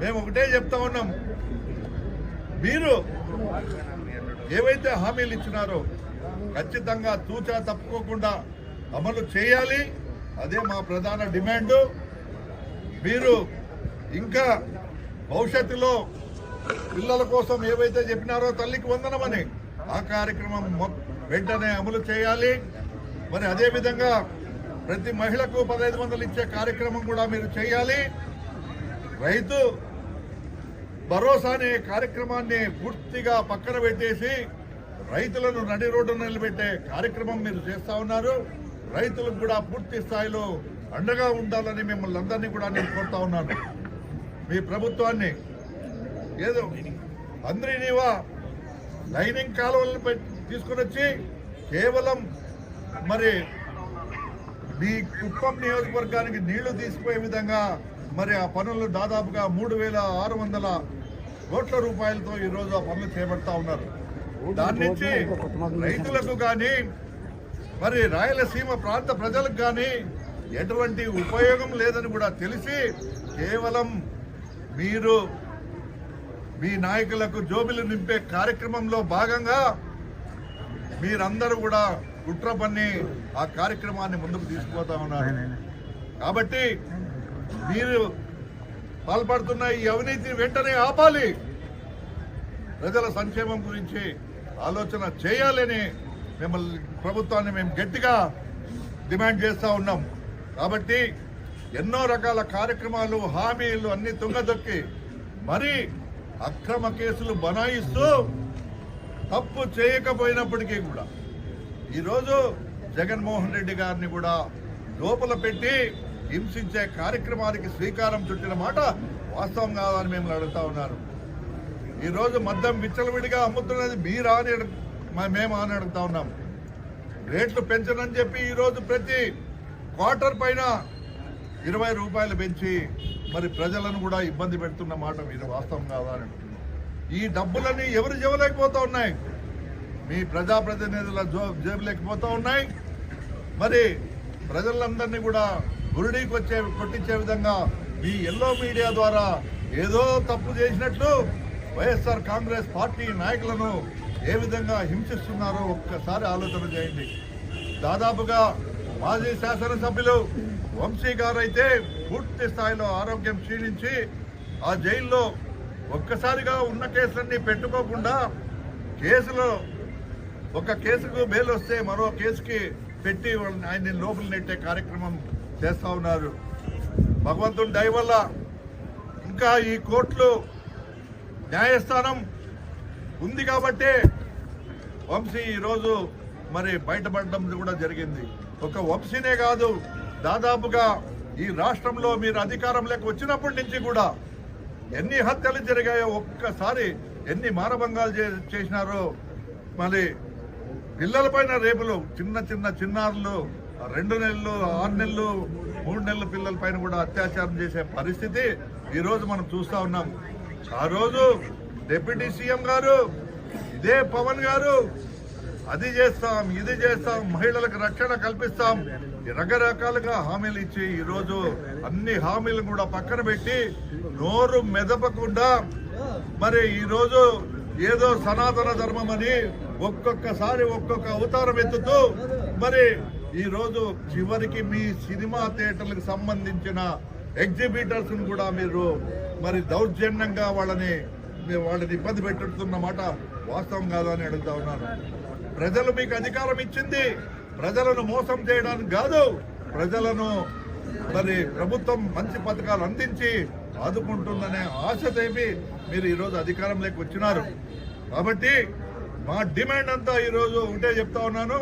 మేము ఒకటే చెప్తా ఉన్నాం. మీరు ఏవైతే హామీలు ఇచ్చినారో ఖచ్చితంగా తూచా తప్పుకోకుండా అమలు చేయాలి. అదే మా ప్రధాన డిమాండ్. మీరు ఇంకా భవిష్యత్తులో పిల్లల కోసం ఏవైతే చెప్పినారో తల్లికి వందనమని ఆ కార్యక్రమం వెంటనే అమలు చేయాలి. మరి అదే విధంగా ప్రతి మహిళకు పదహైదు వందలు ఇచ్చే కార్యక్రమం కూడా మీరు చేయాలి. రైతు భరోసా అనే కార్యక్రమాన్ని పూర్తిగా పక్కన పెట్టేసి రైతులను నడి రోడ్డు నిలబెట్టే కార్యక్రమం మీరు చేస్తా ఉన్నారు. రైతులకు కూడా పూర్తి స్థాయిలో అండగా ఉండాలని మిమ్మల్ని అందరినీ కూడా నేను కోరుతా ఉన్నాను. మీ ప్రభుత్వాన్ని ఏదో అందరినీవా లైనింగ్ కాలువలను తీసుకుని తీసుకొని వచ్చి కేవలం మరి మీ కుప్పం నియోజకవర్గానికి నీళ్ళు తీసుకుపోయే విధంగా మరి ఆ పనులు దాదాపుగా మూడు వేల ఆరు వందల కోట్ల రూపాయలతో ఈరోజు ఆ పనులు చేపడతా ఉన్నారు. దాని నుంచి రైతులకు కానీ మరి రాయలసీమ ప్రాంత ప్రజలకు కానీ ఎటువంటి ఉపయోగం లేదని కూడా తెలిసి కేవలం మీరు మీ నాయకులకు జోబిలు నింపే కార్యక్రమంలో భాగంగా మీరందరూ కూడా కుట్ర పన్ని ఆ కార్యక్రమాన్ని ముందుకు తీసుకుపోతా ఉన్నారు. కాబట్టి మీరు పాల్పడుతున్న ఈ అవినీతిని వెంటనే ఆపాలి. ప్రజల సంక్షేమం గురించి ఆలోచన చేయాలని మిమ్మల్ని ప్రభుత్వాన్ని మేము గట్టిగా డిమాండ్ చేస్తూ ఉన్నాం. కాబట్టి ఎన్నో రకాల కార్యక్రమాలు హామీలు అన్ని తుంగదొక్కి మరి అక్రమ కేసులు బనాయిస్తూ తప్పు చేయకపోయినప్పటికీ కూడా ఈరోజు జగన్మోహన్ రెడ్డి గారిని కూడా లోపల పెట్టి హింసించే కార్యక్రమానికి శ్రీకారం చుట్టిన మాట వాస్తవం కాదని మేము అడుగుతా ఉన్నారు. ఈరోజు మద్యం విచ్చలవిడిగా అమ్ముతున్నది మీరా అని మేము అని అడుగుతా ఉన్నాం. రేట్లు పెంచనని చెప్పి ఈరోజు ప్రతి క్వార్టర్ పైన ఇరవై రూపాయలు పెంచి మరి ప్రజలను కూడా ఇబ్బంది పెడుతున్న మాట మీరు వాస్తవం కాదా అని ఈ డబ్బులన్నీ ఎవరు జవలేకపోతా ఉన్నాయి? మీ ప్రజాప్రతినిధుల జో జేబులేకపోతా ఉన్నాయి? మరి ప్రజలందరినీ కూడా గురుడీకి వచ్చే కొట్టించే విధంగా మీ ఎల్లో మీడియా ద్వారా ఏదో తప్పు చేసినట్లు వైఎస్ఆర్ కాంగ్రెస్ పార్టీ నాయకులను ఏ విధంగా హింసిస్తున్నారో ఒక్కసారి ఆలోచన చేయండి. దాదాపుగా మాజీ శాసనసభ్యులు వంశీ గారు అయితే పూర్తి స్థాయిలో ఆరోగ్యం క్షీణించి ఆ జైల్లో ఒక్కసారిగా ఉన్న కేసులన్నీ పెట్టుకోకుండా కేసులో ఒక కేసుకు బెయిల్ వస్తే మరో కేసుకి పెట్టి వాళ్ళని ఆయన్ని లోపల నెట్టే కార్యక్రమం చేస్తా ఉన్నారు. భగవంతుని దయ వల్ల ఇంకా ఈ కోర్టులు న్యాయస్థానం ఉంది కాబట్టే వంశీ ఈరోజు మరి బయటపడడం కూడా జరిగింది. ఒక వంశీనే కాదు దాదాపుగా ఈ రాష్ట్రంలో మీరు అధికారంలోకి వచ్చినప్పటి నుంచి కూడా ఎన్ని హత్యలు జరిగాయో ఒక్కసారి ఎన్ని మానభంగాలు చే- చేసినారో మరి పిల్లలపైన రేపులు చిన్న చిన్న చిన్నారులు రెండు నెలలు ఆరు నెలలు మూడు నెలల పిల్లల పైన కూడా అత్యాచారం చేసే పరిస్థితి ఈరోజు మనం చూస్తా ఉన్నాం. ఆ రోజు డిప్యూటీ సీఎం గారు ఇదే పవన్ గారు అది చేస్తాం ఇది చేస్తాం మహిళలకు రక్షణ కల్పిస్తాం. రకరకాలుగా హామీలు ఇచ్చి ఈరోజు అన్ని హామీలు కూడా పక్కన పెట్టి నోరు మెదపకుండా మరి ఈరోజు ఏదో సనాతన ధర్మం అని ఒక్కొక్కసారి ఒక్కొక్క అవతారం ఎత్తుతూ మరి ఈరోజు చివరికి మీ సినిమా థియేటర్లకు సంబంధించిన ఎగ్జిబిటర్స్ కూడా మీరు మరి దౌర్జన్యంగా వాళ్ళని వాళ్ళని ఇబ్బంది పెట్టుతున్న మాట వాస్తవం కాదా అని అడుగుతా ఉన్నాను. ప్రజలు మీకు అధికారం ఇచ్చింది. ప్రజలను మోసం చేయడానికి కాదు ప్రజలను మరి ప్రభుత్వం మంచి పథకాలు అందించి ఆదుకుంటుందనే ఆశ తెపి మీరు ఈరోజు అధికారంలోకి వచ్చినారు. కాబట్టి మా డిమాండ్ అంతా ఈరోజు ఒకటే చెప్తా ఉన్నాను.